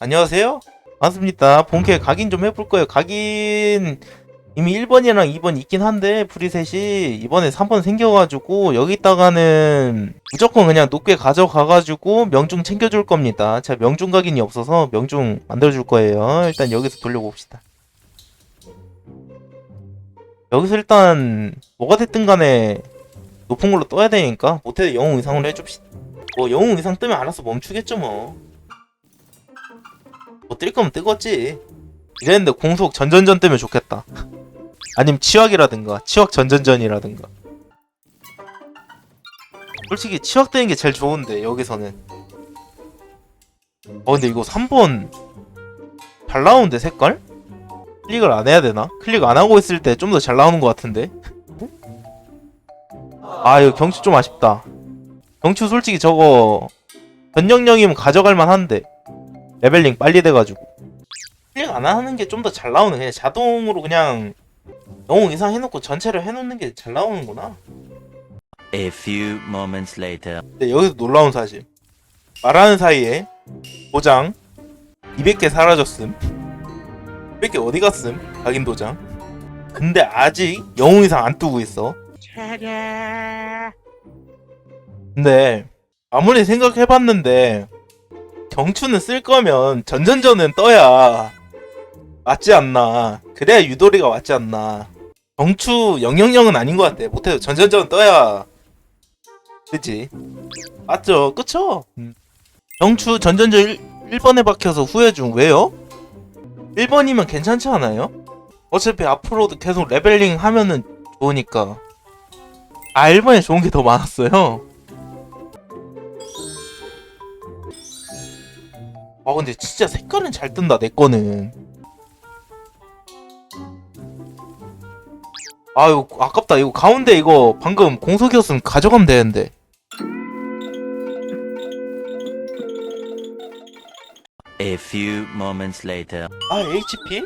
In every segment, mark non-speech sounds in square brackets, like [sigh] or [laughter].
안녕하세요. 반갑습니다. 본캐 각인 좀 해볼 거예요. 각인 이미 1번이랑 2번 있긴 한데 프리셋이 이번에 3번 생겨가지고 여기다가는 무조건 그냥 높게 가져가가지고 명중 챙겨줄 겁니다. 제가 명중 각인이 없어서 명중 만들어줄 거예요. 일단 여기서 돌려봅시다. 여기서 일단 뭐가 됐든 간에 높은 걸로 떠야 되니까 못해도 영웅 이상으로 해줍시다. 뭐 영웅 이상 뜨면 알아서 멈추겠죠 뭐. 뭐뜰 거면 뜨겠지. 이랬는데 공속 전전전 뜨면 좋겠다. 아니면 치확이라든가 치확 전전전이라든가. 솔직히 치확 되는 게 제일 좋은데 여기서는. 어 근데 이거 3번 잘 나오는데 색깔? 클릭을 안 해야 되나? 클릭 안 하고 있을 때 좀 더 잘 나오는 것 같은데. 아 이거 경추 좀 아쉽다. 경추 솔직히 저거 변경령이면 가져갈 만한데. 레벨링 빨리 돼가지고. 클릭 안 하는 게 좀 더 잘 나오는 그냥 자동으로 그냥 영웅 이상 해놓고 전체를 해놓는 게 잘 나오는구나. A few moments later. 근데 여기서 놀라운 사실. 말하는 사이에 도장 200개 사라졌음. 200개 어디 갔음? 각인 도장. 근데 아직 영웅 이상 안 뜨고 있어. 근데 아무리 생각해봤는데 경추는 쓸 거면 전전전은 떠야 맞지 않나. 그래야 유도리가 맞지 않나. 경추 000은 아닌 것 같아. 못해도 전전전 떠야. 그지? 맞죠? 그쵸? 음. 경추 전전전 1, 1번에 박혀서 후회 중. 왜요? 1번이면 괜찮지 않아요? 어차피 앞으로도 계속 레벨링 하면은 좋으니까. 아 1번에 좋은 게 더 많았어요 아 근데 진짜 색깔은 잘 뜬다 내 거는 아 이거 아깝다 이거 가운데 이거 방금 공속이었으면 가져가면 되는데 A few moments later. 아 HP?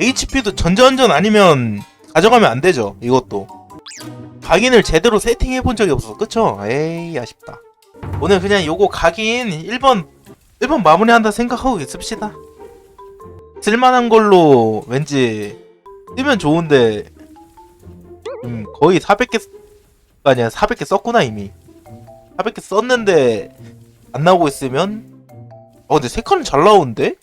HP도 전전전 아니면 가져가면 안 되죠 이것도 각인을 제대로 세팅해 본 적이 없어서 그쵸? 에이 아쉽다 오늘 그냥 요거 각인 1번 1번 마무리한다 생각하고 있읍시다. 쓸만한 걸로 왠지 뜨면 좋은데 음 거의 400개 아니야 400개 썼구나 이미. 400개 썼는데 안 나오고 있으면? 어 근데 색깔은 잘 나오는데?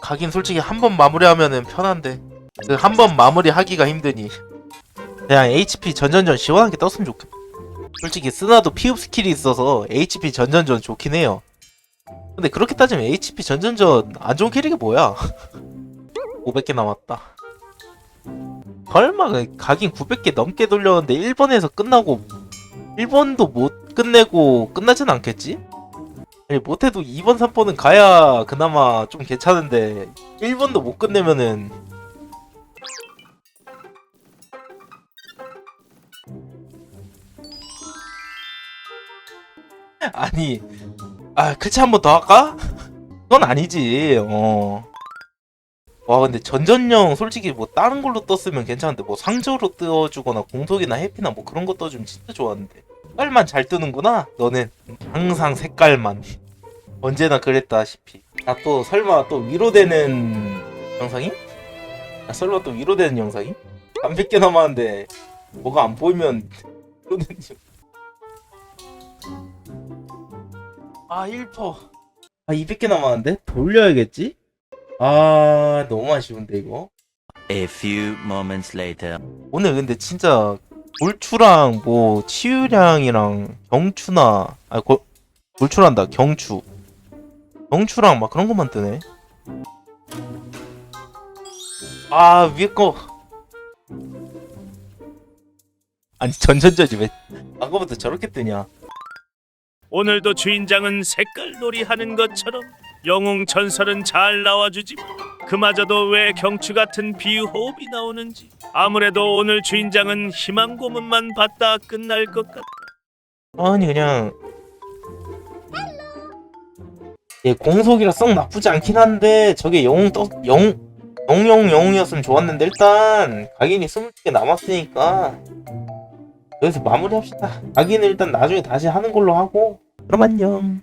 가긴 솔직히 한 번 마무리하면은 편한데. 그 한 번 마무리하기가 힘드니. 그냥 HP 전전전 시원하게 떴으면 좋겠다 솔직히 쓰나도 피업 스킬이 있어서 HP 전전전 좋긴 해요 근데 그렇게 따지면 HP 전전전 안 좋은 캐릭이 뭐야 [laughs] 500개 남았다 설마 그 각인 900개 넘게 돌렸는데 1번에서 끝나고 1번도 못 끝내고 끝나진 않겠지? 아니 못해도 2번 3번은 가야 그나마 좀 괜찮은데 1번도 못 끝내면은 [laughs] 아니 아 그치 한 번 더 할까? 그건 아니지 어. 와 근데 전전용 솔직히 뭐 다른 걸로 떴으면 괜찮은데 뭐 상저로 띄워주거나 공속이나 해피나 뭐 그런 거 떠주면 진짜 좋았는데 색깔만 잘 뜨는구나 너는 항상 색깔만 언제나 그랬다시피 아 또 설마 또 위로되는 영상이? 아 설마 또 위로되는 영상이? 300개 남았는데 뭐가 안 보이면 아 1퍼 아 200개 남았는데? 돌려야겠지? 아 너무 아쉬운데 이거 A few moments later. 오늘 근데 진짜 골추랑 뭐 치유량이랑 경추나 아 골, 골추란다 경추 경추랑 막 그런 것만 뜨네 아 위에 거 아니 전전전이 왜 아까부터 저렇게 뜨냐 오늘도 주인장은 색깔놀이 하는 것처럼 영웅 전설은 잘 나와주지만 그마저도 왜 경추 같은 비호흡이 나오는지 아무래도 오늘 주인장은 희망 고문만 받다 끝날 것 같다. 아니 그냥 얘 공속이라 썩 나쁘지 않긴 한데 저게 영웅 떠 영웅 영웅 영웅이었으면 좋았는데 일단 각인이 20개 남았으니까 여기서 마무리합시다. 각인은 일단 나중에 다시 하는 걸로 하고. 그럼 안녕